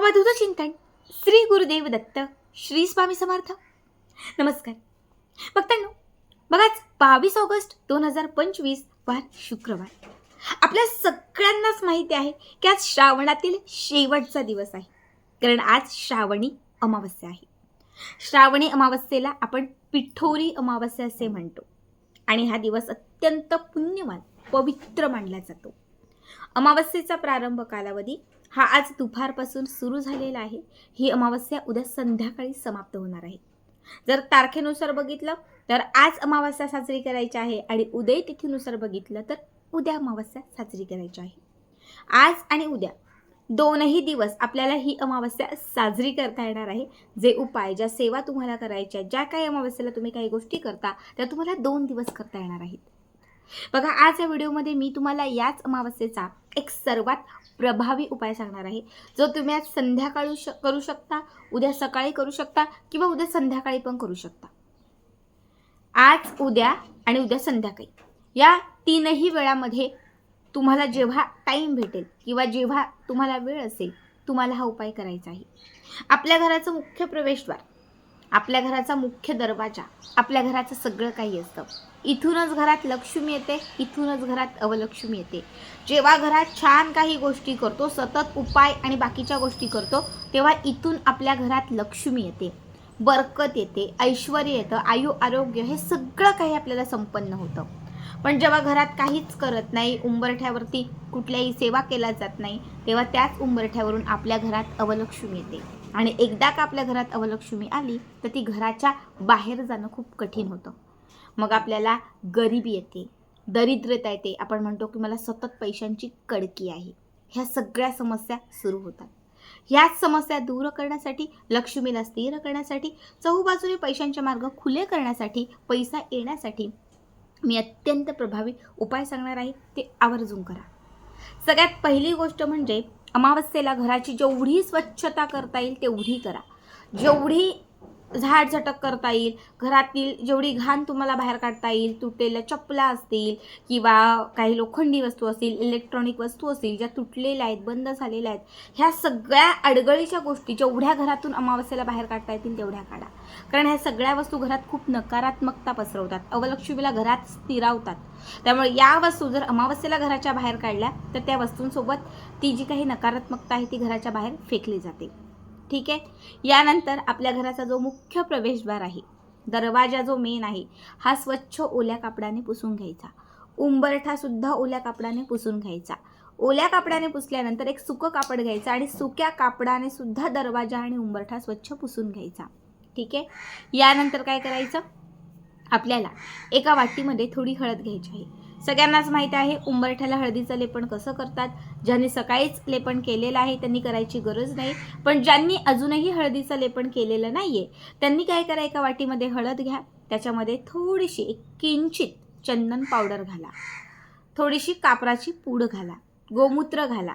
अवधूत चिंतन श्री गुरुदेव दत्त श्री स्वामी समर्थ. नमस्कार. बघतांनो बघाच बावीस ऑगस्ट दोन हजार पंचवीस वार शुक्रवार. आपल्या सगळ्यांनाच माहिती आहे की आज श्रावणातील शेवटचा दिवस आहे. कारण आज श्रावणी अमावस्या आहे. श्रावणी अमावस्येला आपण पिठोरी अमावस्या असे म्हणतो. आणि हा दिवस अत्यंत पुण्यवान पवित्र मानला जातो. अमावस्येचा प्रारंभ कालावधी हा आज दुपारपासून सुरू झालेला आहे. ही अमावस्या उद्या संध्याकाळी समाप्त होणार आहे. जर तारखेनुसार बघितलं तर आज अमावस्या साजरी करायची आहे आणि उदय तिथीनुसार बघितलं तर उद्या अमावस्या साजरी करायची आहे. आज आणि उद्या दोनही दिवस आपल्याला ही अमावस्या साजरी करता येणार आहे. जे उपाय ज्या सेवा तुम्हाला करायच्या ज्या काही अमावस्येला तुम्ही काही गोष्टी करता त्या तुम्हाला दोन दिवस करता येणार आहेत. बघा आज या व्हिडिओमध्ये मी तुम्हाला याच अमावस्येचा एक सर्वात प्रभावी उपाय सांगणार आहे. जो तुम्ही आज संध्याकाळी श करू शकता उद्या सकाळी करू शकता किंवा उद्या संध्याकाळी पण करू शकता. आज उद्या आणि उद्या संध्याकाळी. या तीनही वेळामध्ये तुम्हाला जेव्हा टाईम भेटेल किंवा जेव्हा तुम्हाला वेळ असेल तुम्हाला हा उपाय करायचा आहे. आपल्या घराचं मुख्य प्रवेशद्वार आपल्या घराचा मुख्य दरवाजा आपल्या घराचं सगळं काही असतं. इथूनच घरात लक्ष्मी येते इथूनच घरात अवलक्ष्मी येते. जेव्हा घरात छान काही गोष्टी करतो सतत उपाय आणि बाकीच्या गोष्टी करतो तेव्हा इथून आपल्या घरात लक्ष्मी येते. बरकत येते ऐश्वर येतं आयु आरोग्य हे सगळं काही आपल्याला संपन्न होतं. पण जेव्हा घरात काहीच करत नाही उंबरठ्यावरती कुठल्याही सेवा केल्या जात नाही तेव्हा त्याच उंबरठ्यावरून आपल्या घरात अवलक्ष्मी येते. आणि एकदा का आपल्या घरात अवलक्ष्मी आली तर ती घराच्या बाहेर जाणं खूप कठीण होतं. मग आपल्याला गरिबी येते दरिद्रता येते. आपण म्हणतो की मला सतत पैशांची कडकी आहे. ह्या सगळ्या समस्या सुरू होतात. ह्याच समस्या दूर करण्यासाठी लक्ष्मीला स्थिर करण्यासाठी चहूबाजूने पैशांचे मार्ग खुले करण्यासाठी पैसा येण्यासाठी मी अत्यंत प्रभावी उपाय सांगणार आहे ते आवर्जून करा. सगळ्यात पहिली गोष्ट म्हणजे अमावस्येला घराची जेवढी स्वच्छता करता येईल तेवढी करा. जेवढी झाड झटक करता येईल. घरातील जेवढी घाण तुम्हाला बाहेर काढता येईल तुटलेल्या चपला असतील किंवा काही लोखंडी वस्तू असतील इलेक्ट्रॉनिक वस्तू असतील ज्या तुटलेल्या आहेत बंद झालेल्या आहेत ह्या सगळ्या अडगळीच्या गोष्टी जेवढ्या घरातून अमावस्येला बाहेर काढता येतील तेवढ्या काढा. कारण ह्या सगळ्या वस्तू घरात खूप नकारात्मकता पसरवतात. अवलक्ष्मीला घरात स्थिरावतात. त्यामुळे या वस्तू जर अमावस्येला घराच्या बाहेर काढल्या तर त्या वस्तूंसोबत ती जी काही नकारात्मकता आहे ती घराच्या बाहेर फेकली जाते. ठीक आहे? यानंतर आपल्या घराचा जो मुख्य प्रवेशद्वार आहे दरवाजा जो मेन आहे हा स्वच्छ ओल्या कापडाने पुसून घ्यायचा. उंबरठा सुद्धा ओल्या कापडाने पुसून घ्यायचा. ओल्या कापडाने पुसल्यानंतर एक सुकं कापड घ्यायचं आणि सुक्या कापडाने सुद्धा दरवाजा आणि उंबरठा स्वच्छ पुसून घ्यायचा. ठीक आहे? यानंतर काय करायचं? आपल्याला एका वाटीमध्ये थोडी हळद घ्यायची आहे. सगळ्यांनाच माहीत आहे उंबरठ्याला हळदीचं लेपन कसं करतात? ज्यांनी सकाळीच लेपन केलेलं आहे त्यांनी करायची गरज नाही. पण ज्यांनी अजूनही हळदीचं लेपन केलेलं नाही आहे त्यांनी काय करा एका वाटीमध्ये हळद घ्या त्याच्यामध्ये थोडीशी एक किंचित चंदन पावडर घाला. थोडीशी कापराची पूड घाला गोमूत्र घाला.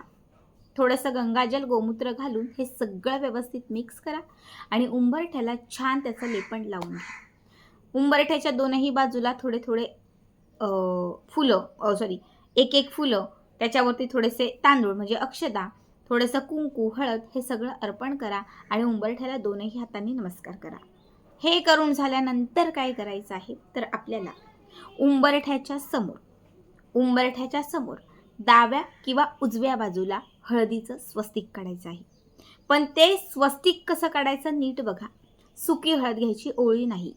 थोडंसं गंगाजल गोमूत्र घालून हे सगळं व्यवस्थित मिक्स करा आणि उंबरठ्याला छान त्याचं लेपन लावून घ्या. उंबरठ्याच्या दोनही बाजूला थोडे थोडे फुलं सॉरी एक एक फुलं त्याच्यावरती थोडेसे तांदूळ म्हणजे अक्षदा थोडंसं कुंकू हळद हे सगळं अर्पण करा आणि उंबरठ्याला दोनही हातांनी नमस्कार करा. हे करून झाल्यानंतर काय करायचं आहे? तर आपल्याला उंबरठ्याच्या समोर उंबरठ्याच्या समोर डाव्या किंवा उजव्या बाजूला हळदीचं स्वस्तिक काढायचं आहे. पण ते स्वस्तिक कसं काढायचं नीट बघा. सुकी हळद घ्यायची ओळी नाही.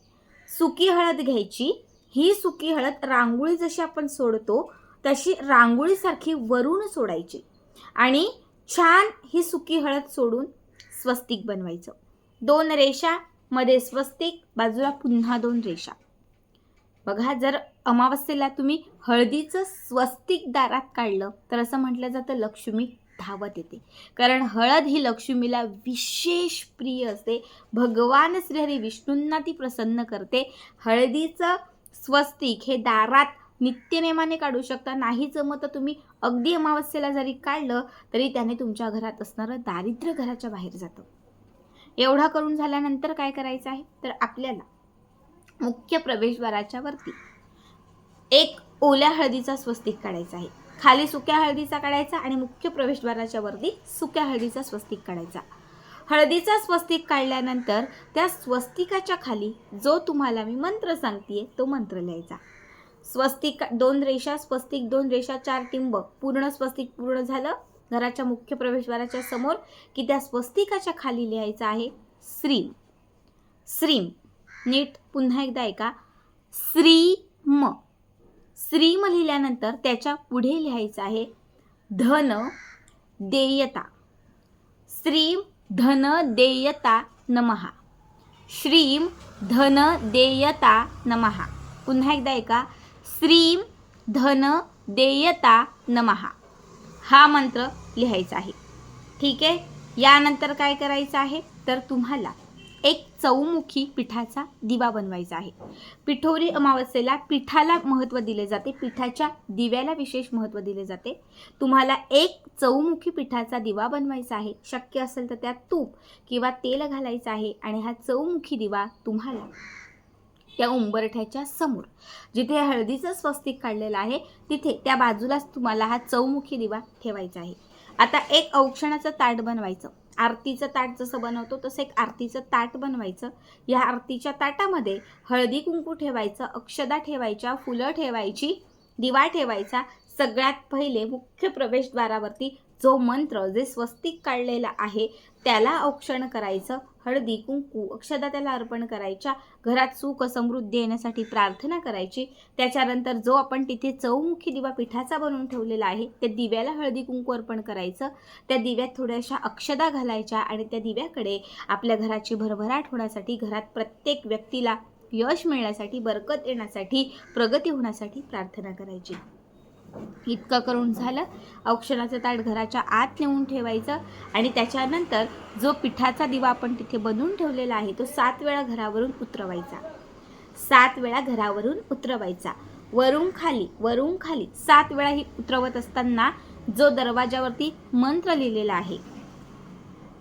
सुकी हळद घ्यायची ही सुकी हळद रांगोळी जशी आपण सोडतो तशी रांगोळीसारखी वरून सोडायची. आणि छान ही सुकी हळद सोडून स्वस्तिक बनवायचं. दोन रेषा मध्ये स्वस्तिक बाजूला पुन्हा दोन रेषा. बघा जर अमावस्येला तुम्ही हळदीचं स्वस्तिक दारात काढलं तर असं म्हटलं जातं लक्ष्मी धावत येते. कारण हळद ही लक्ष्मीला विशेष प्रिय असते. भगवान श्रीहरी विष्णूंना ती प्रसन्न करते. हळदीचं स्वस्तिक हे दारात नित्यनेमाने काढू शकता. नाही जमत तर तुम्ही अगदी अमावस्येला जरी काढलं तरी त्याने तुमच्या घरात असणारं दारिद्र्य घराच्या बाहेर जातं. एवढा करून झाल्यानंतर काय करायचं आहे? तर आपल्याला मुख्य प्रवेशद्वाराच्या वरती एक ओल्या हळदीचा स्वस्तिक काढायचा आहे. खाली सुक्या हळदीचा काढायचा आणि मुख्य प्रवेशद्वाराच्या वरती सुक्या हळदीचा स्वस्तिक काढायचा. हळदीचा स्वस्तिक काढल्यानंतर त्या स्वस्तिकाच्या खाली जो तुम्हाला मी मंत्र सांगते तो मंत्र लिहायचा. स्वस्तिक दोन रेषा स्वस्तिक दोन रेषा चार टिंब. पूर्ण स्वस्तिक पूर्ण झालं. घराच्या मुख्य प्रवेशद्वाराच्या समोर की त्या स्वस्तिकाच्या खाली लिहायचं आहे श्रीम. श्रीम. नीट पुन्हा एकदा ऐका. श्रीम. श्रीम लिहिल्यानंतर त्याच्या पुढे लिहायचं आहे धन देयता. श्रीम धन देयता नमहा श्रीम धन देयता नमहा पुन्हा एकदा ऐका. श्रीम धन देयता नमहा हा मंत्र लिहायचा आहे. ठीक आहे? यानंतर काय करायचं आहे? तर तुम्हाला एक चौमुखी पिठाचा दिवा बनवायचा आहे. पिठोरी अमावस्येला पिठाला महत्त्व दिले जाते. पिठाच्या दिव्याला विशेष महत्त्व दिले जाते. तुम्हाला एक चौमुखी पिठाचा दिवा बनवायचा आहे. शक्य असेल तर त्यात तूप किंवा तेल घालायचं आहे आणि हा चौमुखी दिवा तुम्हाला त्या उंबरठ्याच्या समोर जिथे हळदीचं स्वस्तिक काढलेलं आहे तिथे त्या बाजूलाच तुम्हाला हा चौमुखी दिवा ठेवायचा आहे. आता एक औक्षणाचं ताट बनवायचं. आरतीचं ताट जसं बनवतो तसं एक आरतीचं ताट बनवायचं. या आरतीच्या ताटामध्ये हळदी कुंकू ठेवायचं अक्षदा ठेवायच्या फुलं ठेवायची दिवा ठेवायचा. सगळ्यात पहिले मुख्य प्रवेशद्वारावरती जो मंत्र जे स्वस्तिक काढलेला आहे त्याला औक्षण करायचं. हळदी कुंकू अक्षदा त्याला अर्पण करायच्या. घरात सुख समृद्धी येण्यासाठी प्रार्थना करायची. त्याच्यानंतर जो आपण तिथे चौमुखी दिवा पिठाचा बनवून ठेवलेला आहे त्या दिव्याला हळदी कुंकू अर्पण करायचं. त्या दिव्यात थोड्याशा अक्षदा घालायच्या आणि त्या दिव्याकडे आपल्या घराची भरभराट होण्यासाठी घरात प्रत्येक व्यक्तीला यश मिळण्यासाठी बरकत येण्यासाठी प्रगती होण्यासाठी प्रार्थना करायची. इतकं करून झालं. औक्षणाचं ताट घराच्या आत नेऊन ठेवायचं आणि त्याच्यानंतर जो पिठाचा दिवा आपण तिथे बनवून ठेवलेला आहे तो सात वेळा घरावरून उतरवायचा. सात वेळा घरावरून उतरवायचा. वरून खाली वरून खाली सात वेळा ही उतरवत असताना जो दरवाजावरती मंत्र लिहिलेला आहे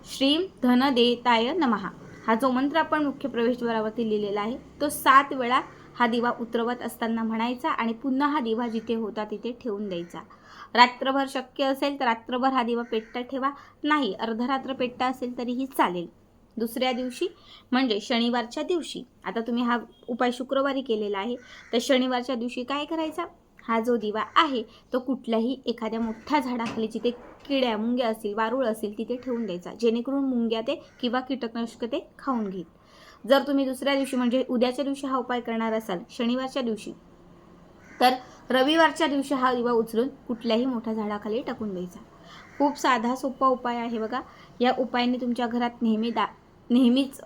श्रीम धन देताय नमहा हा जो मंत्र आपण मुख्य प्रवेशद्वारावरती लिहिलेला आहे तो सात वेळा हा दिवा उतरवत असताना म्हणायचा आणि पुन्हा हा दिवा जिथे होता तिथे ठेवून द्यायचा. रात्रभर शक्य असेल तर रात्रभर हा दिवा पेटता ठेवा. नाही अर्धरात्र पेटता असेल तरीही चालेल. दुसऱ्या दिवशी म्हणजे शनिवारच्या दिवशी आता तुम्ही हा उपाय शुक्रवारी केलेला आहे तर शनिवारच्या दिवशी काय करायचा? हा जो दिवा आहे तो कुठल्याही एखाद्या मोठ्या झाडाखाली जिथे किड्या मुंग्या असतील वारूळ असतील तिथे ठेवून द्यायचा. जेणेकरून मुंग्या ते किंवा कीटकनाशक ते खाऊन घेईल. जर तुम्ही दुसऱ्या दिवशी म्हणजे उद्याच्या दिवशी हा उपाय करणार असाल शनिवारच्या दिवशी तर रविवारच्या दिवशी हा दिवा उचलून कुठल्याही मोठ्या झाडाखाली टाकून द्यायचा. खूप साधा सोपा उपाय आहे बघा. या उपायाने तुमच्या घरात नेहमी दा नेहमीच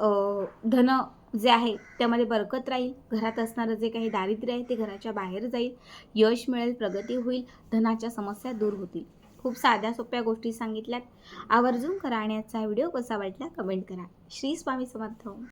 धन जे आहे त्यामध्ये बरकत राहील. घरात असणारं जे काही दारिद्र्य आहे ते घराच्या बाहेर जाईल. यश मिळेल प्रगती होईल धनाच्या समस्या दूर होतील. खूप साध्या सोप्या गोष्टी सांगितल्यात. आवर्जून करा आणि आजचा व्हिडिओ कसा वाटला कमेंट करा. श्री स्वामी समर्थ.